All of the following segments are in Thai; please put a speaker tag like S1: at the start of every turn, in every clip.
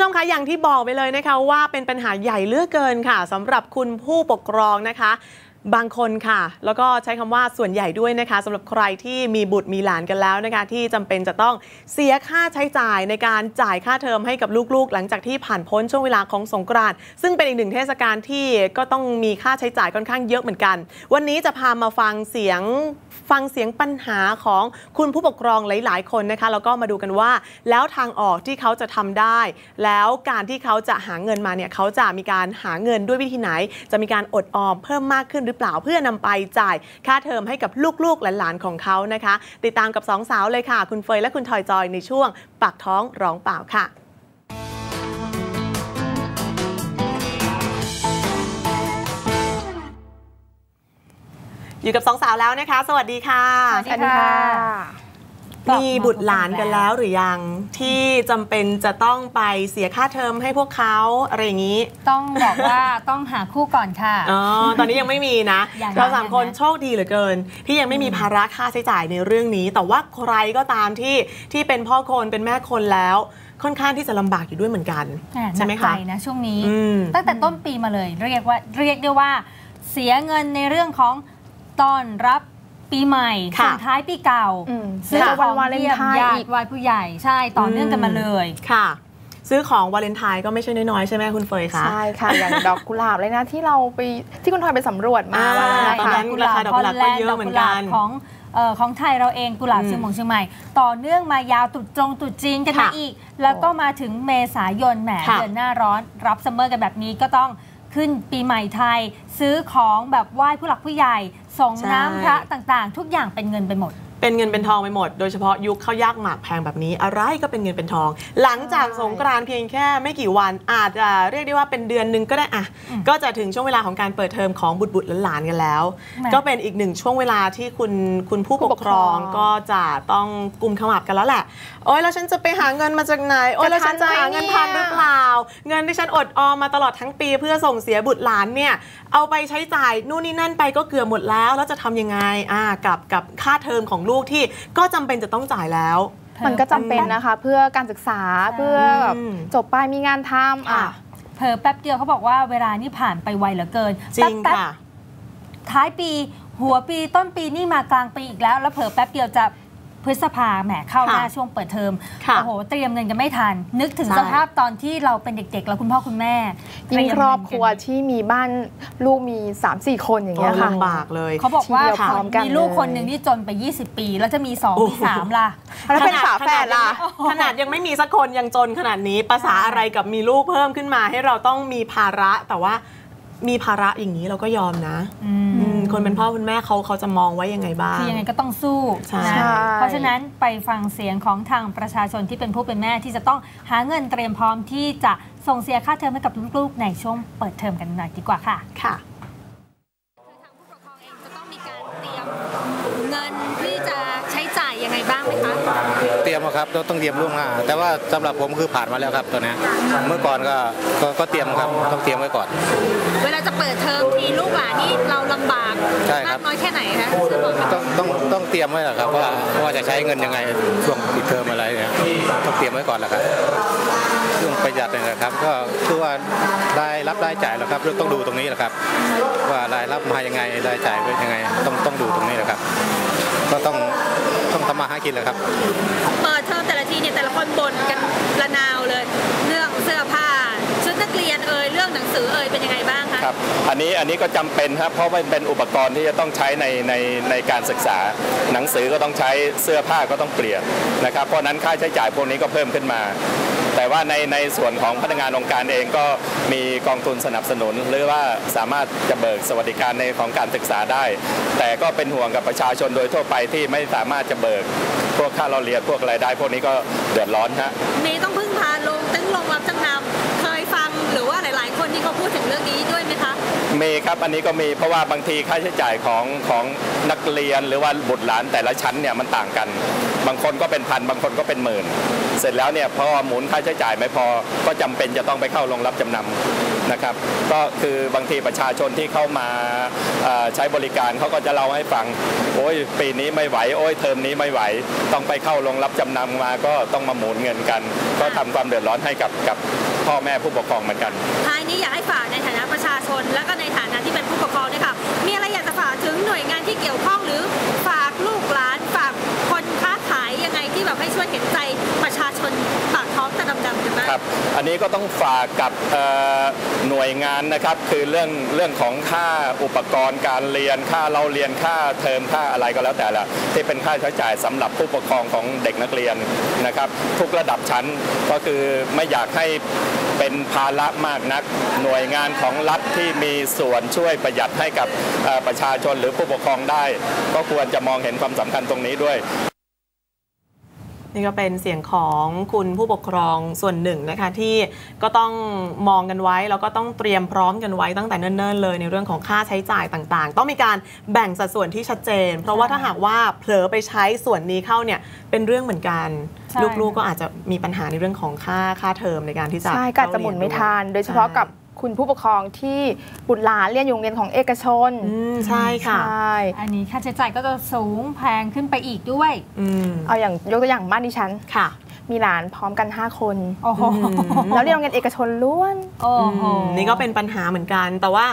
S1: คุณผู้ชมคะอย่างที่บอกไปเลยนะคะว่าเป็นปัญหาใหญ่เลือกเกินค่ะสำหรับคุณผู้ปกครองนะคะ บางคนค่ะ แล้วก็ใช้คำว่าส่วนใหญ่ด้วยนะคะสำหรับใครที่มีบุตรมีหลานกันแล้วนะคะ ที่จำเป็นจะต้องเสียค่าใช้จ่ายในการจ่ายค่าเทอมให้กับลูกๆ หลังจากที่ผ่านพ้นช่วงเวลาของสงกรานต์ซึ่งเป็นอีกหนึ่งเทศกาลที่ก็ต้องมีค่าใช้จ่ายค่อนข้างเยอะเหมือนกัน วันนี้จะพามาฟังเสียงฟังเสียงปัญหาของคุณผู้ปกครองหลาย ๆ คนนะคะแล้วก็มาดูกันว่า แล้วทางออกที่เขาจะทำได้ แล้วการที่เขาจะหาเงินมาเนี่ยเขาจะมีการหาเงินด้วยวิธีไหน จะมีการอดออมเพิ่มมากขึ้นรือเปล่าเพื่อนำไปจ่ายค่าเทอมให้กับลูกๆหลานๆของเขานะคะ ติดตามกับสองสาวเลยค่ะ คุณเฟยและคุณทอยจอยในช่วงปากท้องร้องเปล่าค่ะอยู่กับสองสาวแล้วนะคะ สวัสดีค่ะ
S2: สวัสดีค่ะ
S1: มีบุตรหลานกันแล้วหรือยังที่จำเป็นจะต้องไปเสียค่าเทอมให้พวกเขาอะไรอย่างนี้
S2: ต้องบอกว่าต้องหาคู่ก่อนค่ะ
S1: อ๋อตอนนี้ยังไม่มีนะ
S2: ยัง
S1: เราสาม
S2: ยัง
S1: คน
S2: นะ
S1: โชคดีเหลือเกิน ที่ยังไม่มีภาระค่าใช้จ่ายในเรื่องนี้ แต่ว่าใครก็ตามที่ที่เป็นพ่อคนเป็นแม่คนแล้วค่อนข้างที่จะลำบากอยู่ด้วยเหมือนกัน
S2: อะ
S1: ใช่ไหม
S2: นักใจ
S1: คะ
S2: นะช่วงนี้
S1: อืม
S2: ตั้งแต่ต้นปีมาเลย เรียกว่าเรียกได้ว่า เสียเงินในเรื่องของต้อนรับ ปีใหม่
S1: ค่ะ
S2: ส่งท้ายปีเก่า
S3: อืม
S2: ซื้อ
S3: แล้ว
S2: ข
S3: วั
S2: อนง
S3: วาเลน
S2: เยี่ยม
S3: ไทน์
S2: ญา
S3: อี
S2: ติ
S3: ก
S2: วายผู้ใหญ่ใช่ต่อเนื่องกันมาเลย
S1: ค่ะ ซื้อของวาเลนไทน์ก็ไม่ใช่น้อยๆใช่ไหมคุณเฟยคะ
S3: ใช่ค่ะ อย่างดอกกุหลาบเลยนะที่เราไปที่คุณทอยไปสำรวจมา
S1: อ่า
S3: วันนั้น
S1: ตอน
S3: นะคะ
S1: นั้นราคาดอกกุหลาบก็เยอะเหมือนกัน
S2: ดกุหลาบของเอ่อของไทยเราเองกุหลาบ
S1: อืม
S2: เชียงหมงเชียงใหม่ ต่อเนื่องมายาวตรุดจงตรุดจีนกันมา
S1: ค่ะ
S2: อีก แล้วก็มาถึงเมษายนแหม
S1: ค่ะ
S2: เดือนหน้าร้อนรับซัมเมอร์กันแบบนี้ก็ต้อง ขึ้นปีใหม่ไทย ซื้อของแบบไหว้ผู้หลักผู้ใหญ่ส่งน้ำพระต่างๆ ทุกอย่างเป็นเงินไปหมด
S1: เป็นเงินเป็นทองไปหมด โดยเฉพาะยุคข้าวยากหมากแพงแบบนี้ อะไรก็เป็นเงินเป็นทอง หลังจาก
S3: ใช่
S1: สงกรานต์เพียงแค่ไม่กี่วันอาจจะเรียกได้ว่าเป็นเดือนหนึงก็ได้อะ
S2: อืม
S1: ก็จะถึงช่วงเวลาของการเปิดเทอมของบุตรบุตรหลานๆกันแล้ว
S2: แหม่
S1: ก็เป็นอีกหนึ่งช่วงเวลาที่คุณคุณผู้ปกครอง
S3: ผู้ปกครอง
S1: ก็จะต้องกลุ่มขมับกันแล้วแหละ โอ๊ยแล้วฉันจะไปหาเงินมาจากไหน โอ๊ยแล้วฉันจะหาเงินทันหรือเปล่า เงินที่ฉันอดออมมาตลอดทั้งปี เพื่อส่งเสียบุตรหลานเนี่ยเอาไปใช้จ่ายนู่นนี่นั่นไปก็เกือบหมดแล้ว แล้วจะทำยังไงอ่ากับกับค่าเทอมของลูกที่ก็จำเป็นจะต้องจ่ายแล้ว
S3: มันก็จำเป็นนะคะ เพื่อการศึกษาเพื่อแบบ
S1: อืม
S3: จบไปมีงานทำอะ
S1: ค่ะ
S2: เผลอแป๊บเดียวเขาบอกว่าเวลานี่ผ่านไปไวเหลือเกิน
S1: จริง
S2: แป๊บๆ
S1: ค่ะ
S2: ท้ายปีหัวปีต้นปีนี่มากลางปีอีกแล้ว แล้วเผลอแป๊บเดียวจะ พฤษภาแหมเข้าหน้า
S1: ค่ะ
S2: ช่วงเปิดเทอม
S1: ค่ะ
S2: โอ้โห เตรียมเงินกันไม่ทัน นึกถึง
S1: ใช่
S2: สภาพตอนที่เราเป็นเด็กๆ แล้วคุณพ่อคุณแม่
S3: ยิ่งครอบครัว
S2: เตยมเงินกัน
S3: ที่มีบ้านลูกมี 3-4 คนอย่างเงี้ย
S1: โอ้
S3: ค่ะ
S1: ลำบากเลย
S2: เขาบอกว่า
S3: ทีเดียวพร้อมกัน
S2: มีลูก
S3: เลย
S2: คนหนึ่งที่จนไป 20 ปี แล้วจะมี2
S1: โอ้
S2: มี
S1: โห
S2: 3ล่ะ
S3: แล้วเป็นฝาแฝดล่ะ
S1: ขนาดยังไม่มีสักคนยังจนขนาดนี้ภาษาอะไรกับมีลูกเพิ่มขึ้นมาให้เราต้องมีภาระแต่ว่ามีภาระอย่างนี้เราก็ยอมนะ
S2: อืม
S1: อืม คนเป็นพ่อคุณแม่เขาเขาจะมองไว้ยังไงบ้าง
S2: คือยังไงก็ต้องสู้
S1: ใช่
S2: นะ
S3: ใช่
S2: เพราะฉะนั้นไปฟังเสียงของทางประชาชนที่เป็นผู้เป็นแม่ที่จะต้องหาเงินเตรียมพร้อมที่จะส่งเสียค่าเทอมให้กับลูกๆ ในช่วงเปิดเทอมกันหน่อยดีกว่าค่ะ
S1: ค่ะ
S4: ทางผู้ปกครองเองจะต้องมีการเตรียมเงินที่จะใช้จ่ายยังไงบ้างไหมคะ
S5: เตรียมอะครับต้องต้องเตรียมล่วงหน้าแต่ว่าสำหรับผมคือผ่านมาแล้วครับตัวเนี้ยเมื่อก่อนก็ก็ก็เตรียมครับต้องเตรียมไว้ก่อน
S4: เวลาจะเปิดเทอมทีลูกหลานนี่เราลำบาก
S5: ใช่ครั
S4: มา
S5: บ
S4: กน้อยแค่ไหนคะซื้อของ
S5: ต้องต้องต้องเตรียมไว้แหละครับว่าว่าจะใช้เงินยังไงช่วงปิดเทอมอะไรเนี่ยต้องเตรียมไว้ก่อนแหละครับเรื่องประหยัดเนี่ยนะครับ ก็คือว่ารายรับรายจ่ายแหละครับเรื่องต้องดูตรงนี้แหละครับ ว่ารายรับมายังไงรายจ่ายเป็นยังไง ต้องต้องดูตรงนี้แหละครับ ก็ต้องต้องทำมาหากินแหละครับ
S4: เปิดเทอมแต่ละทีเนี่ยแต่ละคนบ่นกันระนาวเลย เรื่องเสื้อผ้าชุดนักเรียนเอ่ยเรื่องหนังสือเอ่ยเป็นยังไงบ้าง ค
S6: รับอันนี้อันนี้ก็จำเป็นครับเพราะมันเป็นอุปกรณ์ที่จะต้องใช้ในในในการศึกษา หนังสือก็ต้องใช้เสื้อผ้าก็ต้องเปลี่ยนนะครับเพราะนั้นค่าใช้จ่ายพวกนี้ก็เพิ่มขึ้นมา แต่ว่าในในส่วนของพนักงานองค์การเองก็มีกองทุนสนับสนุน หรือว่าสามารถจะเบิกสวัสดิการในของการศึกษาได้ แต่ก็เป็นห่วงกับประชาชนโดยทั่วไปที่ไม่สามารถจะเบิกพวกค่าเราเรียนพวกอะไรได้ พวกนี้ก็เดือดร้อนฮะ
S4: มีต้อง มีค
S6: รับอันนี้ก็มีเพราะว่าบางทีค่าใช้จ่ายของของนักเรียนหรือว่าบุตรหลานแต่ละชั้นเนี่ยมันต่างกัน บางคนก็เป็นพันบางคนก็เป็นหมื่น เสร็จแล้วเนี่ยพอหมุนค่าใช้จ่ายไม่พอก็จำเป็นจะต้องไปเข้าโรงรับจำนำนะครับ ก็คือบางทีประชาชนที่เข้ามาใช้บริการเขาก็จะเล่าให้ฟังโอ้ยปีนี้ไม่ไหวโอ้ยเทอมนี้ไม่ไหว ต้องไปเข้าโรงรับจำนำมาก็ต้องมาหมุนเงินกัน ก็ทำความเดือดร้อนให้กับกับพ่อแม่ผู้ปกครองเหมือนกัน
S4: ท้ายนี้อยากให้ฝากนะประ แล้วก็ในฐานะที่เป็น นบ้าง
S6: ครับ อันนี้ก็ต้องฝากกับหน่วยงานนะครับ คือเรื่องเรื่องของค่าอุปกรณ์การเรียนค่าเราเรียนค่าเทอมค่าอะไรก็แล้วแต่ละที่เป็นค่าใช้จ่ายสำหรับผู้ปกครองของเด็กนักเรียนนะครับ ทุกระดับชั้นก็คือไม่อยากให้เป็นภาระมากนัก หน่วยงานของรัฐที่มีส่วนช่วยประหยัดให้กับประชาชนหรือผู้ปกครองได้ ก็ควรจะมองเห็นความสำคัญตรงนี้ด้วย
S1: นี่ก็เป็นเสียงของคุณผู้ปกครองส่วนหนึ่งนะคะที่ก็ต้องมองกันไว้แล้วก็ต้องเตรียมพร้อมกันไว้ตั้งแต่เนิ่นๆเลย ในเรื่องของค่าใช้จ่ายต่างๆ ต้องมีการแบ่งสัดส่วนที่ชัดเจน เพราะว่าถ้าหากว่าเผลอไปใช้ส่วนนี้เข้าเนี่ยเป็นเรื่องเหมือนกัน
S2: ใช่
S1: ลูกๆก็อาจจะมีปัญหาในเรื่องของค่าค่าเทอมในการที่จะ
S3: ใช่ก็อาจจะหมุนไม่ทันโดยเฉพาะกับ คุณผู้ปกครองที่บุตรหลานเรียนอยู่โรงเรียนของเอกชน
S1: อืมใช่ค่ะ
S3: ใช่
S2: อันนี้ค่าใช้จ่ายก็จะสูงแพงขึ้นไปอีกด้วย
S1: อืม
S3: เอาอย่างยกตัวอย่างบ้านดิฉัน
S1: ค่ะ
S3: มีหลานพร้อมกัน 5 คน
S2: โอ้โห
S3: แล้วเรียนโรงเรียนเอกชนล้วน
S2: โอ้โห
S1: อืมนี่ก็เป็นปัญหาเหมือนกันแต่ว่า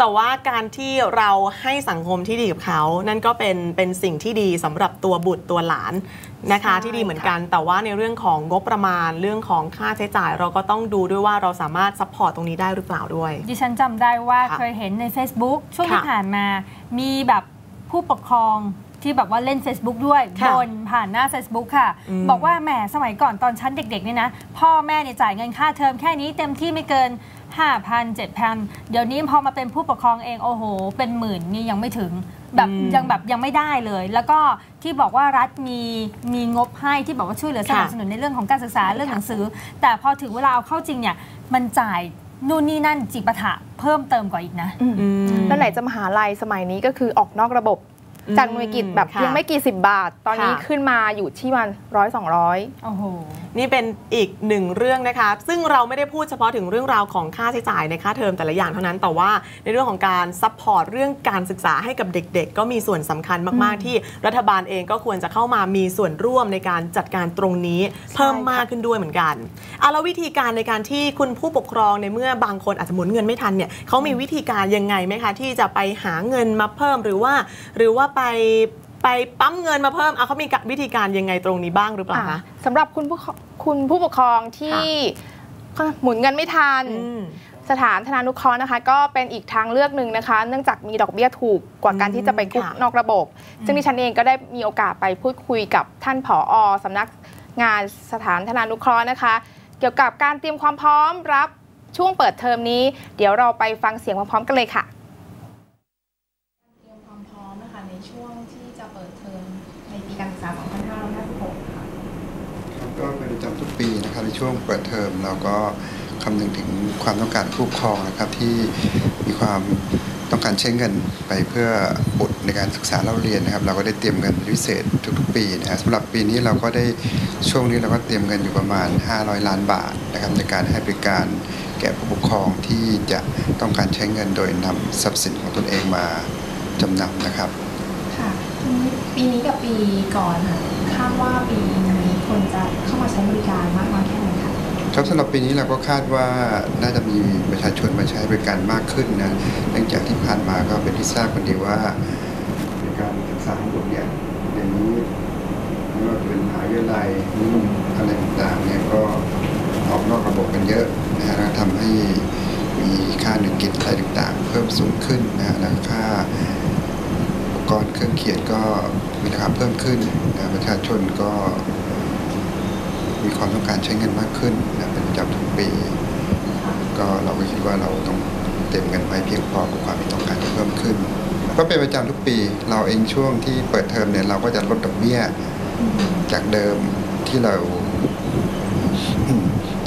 S1: แต่ว่าการที่เราให้สังคมที่ดีกับเขา นั่นก็เป็นเป็นสิ่งที่ดีสำหรับตัวบุตรตัวหลานนะคะ
S3: ใช่
S1: ที่ดีเหมือนกัน แต่ว่าในเรื่องของงบประมาณเรื่องของค่าใช้จ่าย เราก็ต้องดูด้วยว่าเราสามารถซัพพอร์ตตรงนี้ได้หรือเปล่าด้วย
S2: ดิฉันจำได้ว่า
S1: ค่ะ
S2: เคยเห็นใน Facebook ช่วงที่
S1: ค่ะ
S2: ผ่านมา มีแบบผู้ปกครองที่แบบว่าเล่น Facebook ด้วย
S1: ค่ะ
S2: บนผ่านหน้า Facebook ค่ะ
S1: อืม
S2: บอกว่าแหมสมัยก่อนตอนชั้นเด็กๆเนี่ยนะ พ่อแม่เนี่ยจ่ายเงินค่าเทอมแค่นี้เต็มที่ไม่เกิน 5,000 7,000 เดี๋ยวนี้พอมาเป็นผู้ปกครองเองโอ้โห เป็นหมื่นนี่ยังไม่ถึงแบบ
S1: อืม
S2: ยังแบบยังไม่ได้เลย แล้วก็ที่บอกว่ารัฐมีมีงบให้ที่บอกว่าช่วยเหลือส
S1: ค่ะ
S2: นับสนุนในเรื่องของการศึกษาเรื่องหนังสือ แต่พอถึงเวลาเอาเข้าจริงเนี่ยมันจ่ายนู่นนี่นั่นจิปาถะเพิ่มเติมกว่าอีกนะ
S1: อืม
S3: แล้วไหนจะมหาลัยสมัยนี้ก็คือออกนอกระบบ
S1: อืม
S3: จากหน่วยกิจแบบ
S1: ค่ะ
S3: เพียงไม่กี่สิบบาท ตอนนี้
S1: ค่ะ
S3: ขึ้นมาอยู่ที่มันร้อยสองร้อย
S2: โอ้โห
S1: นี่เป็นอีกหนึ่งเรื่องนะคะ ซึ่งเราไม่ได้พูดเฉพาะถึงเรื่องราวของค่าใช้จ่ายในค่าเทอมแต่ละอย่างเท่านั้นแต่ว่าในเรื่องของการซัพพอร์ตเรื่องการศึกษาให้กับเด็ก ๆ ก็มีส่วนสำคัญมาก ๆ ที่รัฐบาลเองก็ควรจะเข้ามามีส่วนร่วมในการจัดการตรงนี้เพิ่มมากขึ้นด้วยเหมือนกันเอาแล้ววิธีการในการที่คุณผู้ปกครองในเมื่อบางคนอาจจะหมุนเงินไม่ทันเนี่ยเขามีวิธีการยังไงไหมคะที่จะไปหาเงินมาเพิ่มหรือว่า หรือว่าไปไปปั๊มเงินมาเพิ่มเอาเขามีวิธีการยังไงตรงนี้บ้างหรือเปล่าคะ
S3: สำหรับคุณผู้คุณผู้ปกครองที่หมุนเงินไม่ทัน
S1: อืม
S3: สถานธนานุเคราะห์นะคะ ก็เป็นอีกทางเลือกหนึ่งนะคะ เนื่องจากมีดอกเบี้ยถูกกว่าการที่จะไปกู้
S1: ค่ะ
S3: นอกระบบ ซึ่งดิฉันเองก็ได้มีโอกาสไปพูดคุยกับท่านผออสำนักงานสถานธนานุเคราะห์นะคะ เกี่ยวกับการเตรียมความพร้อมรับช่วงเปิดเทอมนี้ เดี๋ยวเราไปฟังเสียงพร้อมๆกันเลยค่ะ
S7: เตรียมความพร้อมนะคะในช่วงที่จะเปิดเทอมในปีการศึกษา 2556 ค่ะ
S8: ครับก็เป็นประจำทุกปีนะครับใน ช่วงเปิดเทอมเราก็คำนึงถึงความต้องการผู้ปกครองนะครับที่มีความต้องการใช้เงินไปเพื่อบุตรในการศึกษาเล่าเรียนนะครับ เราก็ได้เตรียมเงินพิเศษทุกๆ ปีนะฮะสำหรับปีนี้เราก็ได้ช่วงนี้เราก็เตรียมเงินอยู่ประมาณ 500 ล้านบาทนะครับในการให้บริการแก่ผู้ปกครองที่จะต้องการใช้เงินโดยนำทรัพย์สินของตนเองมาจำนำนะครับ
S7: ค่ะปีนี้กับปีก่อนค่ะคาดว่าปีนี้คนจะเข้ามาใช้บริการมากน้อยแค่ไค
S8: รับสำหรับปีนี้เราก็คาดว่าน่าจะมีประชาชนมาใช้บริการมากขึ้นนะเนื่องจากที่ผ่านมาก็เป็นที่ทราบกันดีว่าในการศึกษาของบุตรเนี่ยเดี๋ยวนี้ไม่ว่าจะเป็นมหาวิทยาลัยอะไรต่างๆเนี่ยก็ออกนอกระบบกันเยอะนะฮะทำให้มีค่าหนึ่งกิจอะไรต่างๆ เพิ่มสูงขึ้นนะฮะแล้วค่าอุปกรณ์เครื่องเขียนก็มีราคาเพิ่มขึ้นนะประชาชนก็ มีความต้องการใช้เงินมากขึ้นนะเป็นประจำทุกปี ก็เราก็คิดว่าเราต้องเตรียมเงินไว้เพียงพอกับความต้องการที่เพิ่มขึ้น ก็เป็นประจำทุกปี เราเองช่วงที่เปิดเทอมเนี่ยเราก็จะลดดอกเบี้ยจากเดิมที่เรา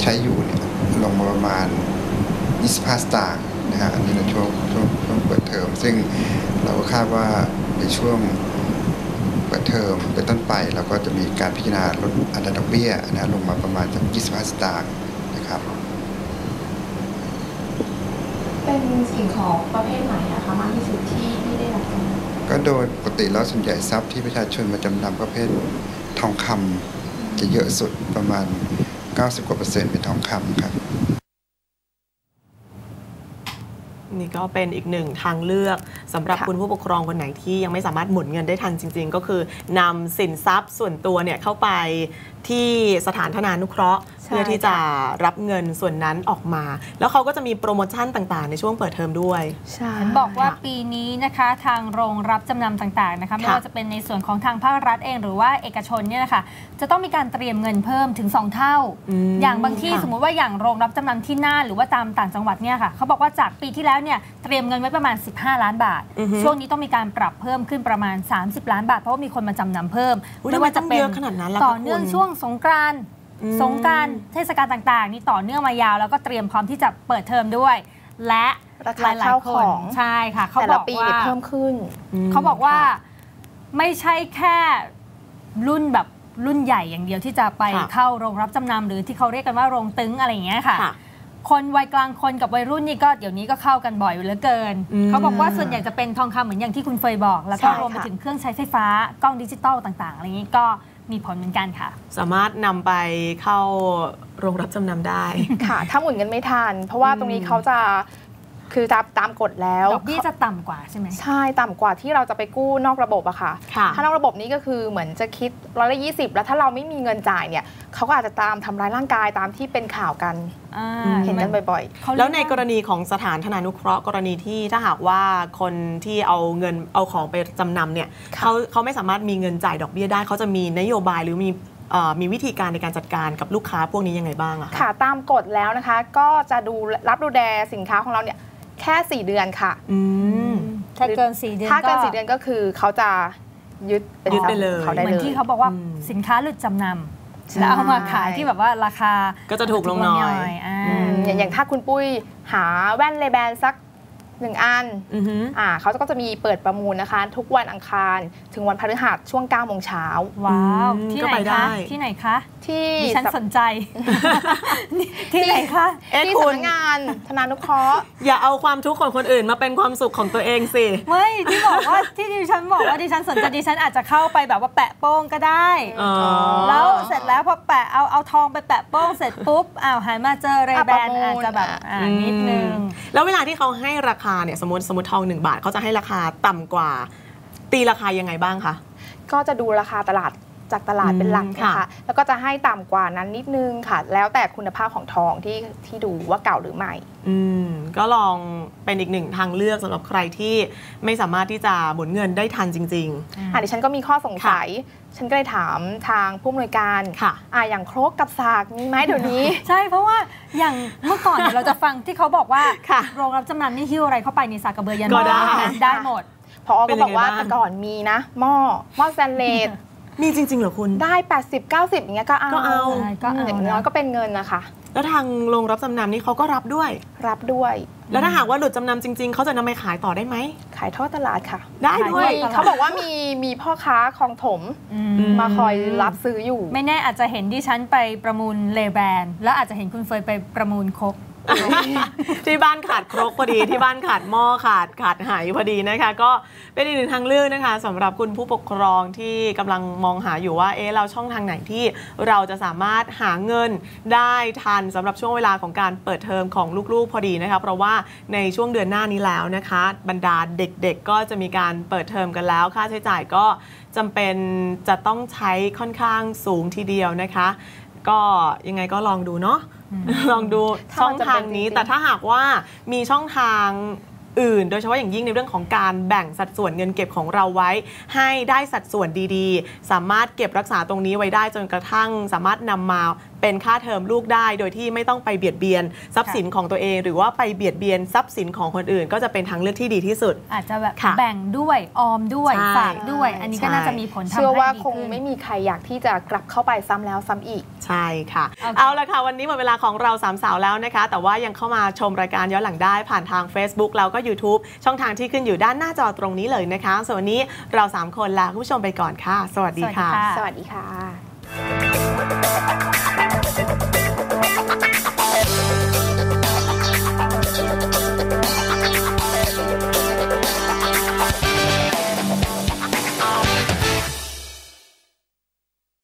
S8: ใช้อยู่เนี่ยลงมาประมาณ 25 สตางค์นะฮะอันนี้ในช่วงช่วงช่วงเปิดเทอมซึ่งเราก็คาดว่าในช่วง เปิดเทอมเป็นต้นไปเราก็จะมีการพิจารณาลดอัตราดอกเบี้ยนะลงมาประมาณสัก25 สตางค์นะครับ
S7: เป็นสิ่งของประเภทไหนอะคะมากที่สุดที่ที่ได้รับจำนำ
S8: ก็โดยปกติแล้วส่วนใหญ่ทรัพย์ที่ประชาชนมาจำนำประเภททองคำจะเยอะสุดประมาณ 90กว่าเปอร์เซ็นต์เป็นทองคำครับ
S1: นี่ก็เป็นอีกหนึ่งทางเลือกสำหรับ
S3: ค่ะ
S1: คุณผู้ปกครองคนไหนที่ยังไม่สามารถหมุนเงินได้ทันจริง ๆ ก็คือนำสินทรัพย์ส่วนตัวเนี่ยเข้าไป ที่สถานธนานุเคราะห์
S3: ใช่
S1: เพื่อที่จะรับเงินส่วนนั้นออกมา แล้วเขาก็จะมีโปรโมชั่นต่างๆ ในช่วงเปิดเทอมด้วย
S3: ใช่
S2: เห็นบอกว่า
S1: ค่ะ
S2: ปีนี้นะคะทางโรงรับจำนำต่างๆนะคะไม่
S1: ค่ะ
S2: ว่าจะเป็นในส่วนของทางภาครัฐเองหรือว่าเอกชนเนี่ยนะคะจะต้องมีการเตรียมเงินเพิ่มถึง 2 เท่า
S1: ม
S2: อย่างบางที่
S1: ค่ะ
S2: สมมุติว่าอย่างโรงรับจำนำที่น่านหรือว่าตามต่างจังหวัดเนี่ยค่ะเขาบอกว่าจากปีที่แล้วเนี่ยเตรียมเงินไว้ประมาณ 15 ล้านบาท
S1: อือฮึ
S2: ช่วงนี้ต้องมีการปรับเพิ่มขึ้นประมาณ 30 ล้านบาทเพราะว่ามีคนมาจำนำเพิ่ม
S1: อุ๊ยทำไมต้องเยอะขนาดนั้นล่ะคะ
S2: ต่อเนื่อง
S1: คุณ
S2: ช่วงสงกรานต์
S1: อืม
S2: สงกรารเทศกาลต่างๆ นี่ต่อเนื่องมายาว แล้วก็เตรียมพร้อมที่จะเปิดเทอมด้วย และ
S3: รา
S2: ห
S3: คา
S2: ลาย
S3: ข้าว
S2: ๆค
S3: ข
S2: น
S3: อง
S2: ใช่ค่ะเขา
S3: แต่
S2: บ
S3: ละ
S2: อก
S3: ปี
S2: ว่า
S3: เนี่ยเพิ่มขึ้น
S1: ม
S2: เขาบอกว่า
S1: ค่ะ
S2: ไม่ใช่แค่รุ่นแบบรุ่นใหญ่อย่างเดียวที่จะไป
S1: ค่ะ
S2: เข้าโรงรับจำนำหรือที่เขาเรียกกันว่าโรงตึงอะไรอย่างเงี้ยค่ะ
S1: ค่ะ
S2: คนวัยกลางคนกับวัยรุ่นนี่ก็เดี๋ยวนี้ก็เข้ากันบ่อยเหลือเกิน
S1: อืม
S2: เขาบอกว่าส่วนใหญ่จะเป็นทองคำเหมือนอย่างที่คุณเฟยบอก แล้วก็
S3: ใช่
S2: รวมไป
S3: ค่ะ
S2: ถึงเครื่องใช้ไฟฟ้ากล้องดิจิตอลต่างๆอะไรอย่างนี้ก็ มีผลเหมือนกันค่ะ
S1: สามารถนำไปเข้าโรงรับจำนำได้
S3: ค่ะ ถ้าหมุนเงินไม่ทัน เพราะว่าตรงนี้เขาจะ คือตามตามกฎแล้ว
S2: ดอกเบี้ยจะต่ำกว่าใช่ไหม
S3: ใช่ต่ำกว่าที่เราจะไปกู้นอกระบบอะค่ะ
S1: ค่ะ
S3: ถ้านอกระบบนี้ก็คือเหมือนจะคิดร้อยละยี่สิบแล้วถ้าเราไม่มีเงินจ่ายเนี่ยเขาก็อาจจะตามทำร้ายร่างกายตามที่เป็นข่าวกัน
S2: อ่า
S3: เห็นกันบ่อย
S2: เขาเรีย
S1: แล้วในา
S2: ก
S1: รณีของสถานธนานุเคราะห์กรณีที่ถ้าหากว่าคนที่เอาเงินเอาของไปจำนำเนี่ย
S3: ค่ะ
S1: เขาเขาไม่สามารถมีเงินจ่ายดอกเบี้ยได้เขาจะมีนโยบายหรือมีเอ่อมีวิธีการในการจัดการกับลูกค้าพวกนี้ยังไงบ้างอะ
S3: ๆ
S1: คะ
S3: ค่ะตามกฎแล้วนะคะก็จะดูรับดูแลสินค้าของเราเนี่ย แค่ 4 เดือนค่ะ
S1: อืม
S2: ถ้าเกินสี่เดือน
S3: ถ้าเกินสี่เดือนก็คือเขาจะยึดเป็น
S1: ยึด
S3: ทรัพ
S1: ไปเลย
S3: ของเขาได้
S2: เหมือน
S3: เลย
S2: ที่เขาบอกว่า
S1: อืม
S2: สินค้าหลุดจำน
S3: ใช่ำ
S2: แล้วเอามาขายที่แบบว่าราคา
S1: ก็จะถูกลงหน่อย
S2: อ่า
S1: อืม
S3: อย่างอย่างถ้าคุณปุ้ยหาแว่นเลแบนสัก หนึ่งอัน
S1: อือหือ
S3: อ่าเขาก็จะมีเปิดประมูลนะคะ ทุกวันอังคารถึงวันพฤหัสช่วง9โมงเช้า
S2: ว้าว
S1: อืม
S2: ที่
S1: ก็
S2: ไหน
S1: ไปได้
S2: คะที่ไหนคะ
S3: ที่
S2: ดิฉันสนใจ ที่ไหนคะ
S1: เอ๊ะ
S3: ที่
S1: คุณ
S3: สำนักงานธนานุเคราะห์
S1: อย่าเอาความทุกข์ของคนอื่นมาเป็นความสุขของตัวเองสิ
S2: ไม่ที่บอกว่าที่ดิฉันบอกว่าดิฉันสนใจดิฉันอาจจะเข้าไปแบบว่าแปะโป้งก็ได้
S1: อ๋อ
S2: แล้วเสร็จแล้วพอแปะเอาเอาทองไปแปะโป้งเสร็จปุ๊บอ้าวหันมาเจอเรแบน
S3: อะประมูล
S2: อาจจะแบบอ่า
S1: อืม
S2: นิดนึง
S1: แล้วเวลาที่เขาให้ราคาเนี่ยสมมติสมมติทอง 1 บาทเขาจะให้ราคาต่ำกว่า ตีราคายังไงบ้างคะ
S3: ก็จะดูราคาตลาด จากตลาดเป็นหลัก
S1: อืม
S3: นะ
S1: ค่ะ
S3: คะแล้วก็จะให้ต่ำกว่านั้นนิดนึงค่ะ แล้วแต่คุณภาพของทองที่ที่ดูว่าเก่าหรือไม่
S1: อืมก็ลองเป็นอีกหนึ่งทางเลือกสำหรับใครที่ไม่สามารถที่จะหมุนเงินได้ทันจริง
S3: อะดิฉันก็มีข้อสงสัยฉันก็เลยถามทางผู้อำนวยการ
S1: ค่ะ
S3: อะอย่างโครกกับสากมีไหมเดี๋ยวนี้
S2: ใช่เพราะว่าอย่างเมื่อก่อนเนี่ยเราจะฟังที่เขาบอกว่า
S1: ค่ะ
S2: โรงรับจำนำนี่หิ้วอะไรเข้าไปในสากกระเบือยัน
S1: ก็ได้
S2: นะได้หมด
S3: พอ
S1: เป็
S3: ก็
S1: น
S3: บ
S1: ยั
S3: องก
S1: ไง
S3: ว่า
S1: บ้าง
S3: แต่ก่อนมีนะหม้อหม้อสแตนเลส
S1: ๆ มีจริงๆเหรอคุณ
S3: ได้ 80 90 อย่างเงี้ยก็เอา
S1: ก็เอา
S2: ใช่ก็เอา
S3: อย่างน้อยก็เป็นเงินนะคะ
S1: แล้วทางโรงรับจำนำนี่เขาก็รับด้วย
S3: รับด้วย
S1: แล้วถ้าหากว่าหลุดจำนำจริง ๆ เขาจะนำไปขายต่อได้ไหม
S3: ขายทอดตลาดค่ะ
S1: ได้ด้วย
S2: ขายด้วย
S3: เขาบอกว่ามีมีพ่อค้าคลองถม
S2: อื
S1: อื
S2: ม
S3: มาคอยรับซื้ออยู่
S2: ไม่แน่อาจจะเห็นดิฉันไปประมูลเลแบรนด์แล้วอาจจะเห็นคุณเฟยไปประมูลครก
S1: ที่บ้านขาดครกพอดีที่บ้านขาดหม้อขาดขาดไหพอดีนะคะ ก็เป็นอีกหนึ่งทางเลือกนะคะสำหรับคุณผู้ปกครองที่กำลังมองหาอยู่ว่าเอ๊ะเราช่องทางไหนที่เราจะสามารถหาเงินได้ทันสำหรับช่วงเวลาของการเปิดเทอมของลูกๆพอดีนะคะเพราะว่าในช่วงเดือนหน้านี้แล้วนะคะ บรรดาเด็กๆ ก็จะมีการเปิดเทอมกันแล้ว ค่าใช้จ่ายก็จำเป็นจะต้องใช้ค่อนข้างสูงทีเดียวนะคะ ก็ยังไงก็ลองดูเนาะ ลองดู
S3: ถ้า
S1: ช่อ
S3: มั
S1: ง
S3: นจะ
S1: ทาง
S3: เป็น
S1: นี้
S3: จริงๆ
S1: แต่ถ้าหากว่ามีช่องทางอื่น โดยเฉพาะอย่างยิ่งในเรื่องของการแบ่งสัดส่วนเงินเก็บของเราไว้ ให้ได้สัดส่วนดีๆ สามารถเก็บรักษาตรงนี้ไว้ได้จนกระทั่ง สามารถนำมาเป็นค่าเทอมลูกได้ โดยที่ไม่ต้องไปเบียดเบียนทรัพย์สินของตัวเอง หรือว่าไปเบียดเบียนทรัพย์สินของคนอื่น ก็จะเป็นทางเลือกที่ดีที่สุด
S2: อาจจะแบบ
S1: ค่ะ
S2: แบ่งด้วยออมด้วย
S1: ใช่
S2: ฝากด้วย อันนี้ก็
S1: ใช่
S2: น่าจะมีผลทำให้
S3: เชื่อว่า
S2: ดี
S3: คง
S2: ขึ้น
S3: ไม่มีใครอยากที่จะกลับเข้าไปซ้ำแล้วซ้ำอีก
S1: ใช่ค่ะ
S2: โอเค
S1: เอาละค่ะ วันนี้หมดเวลาของเราสามสาวแล้วนะคะ แต่ว่ายังเข้ามาชมรายการย้อนหลังได้ผ่านทาง Facebook แล้วก็ YouTube ช่องทางที่ขึ้นอยู่ด้านหน้าจอตรงนี้เลยนะคะ ส่วนวันนี้เราสามคนลาคุณผู้ชมไปก่อนค่ะ สวัสดีค่ะ
S2: สวัสดีค่ะ
S3: สวัสดีค่ะ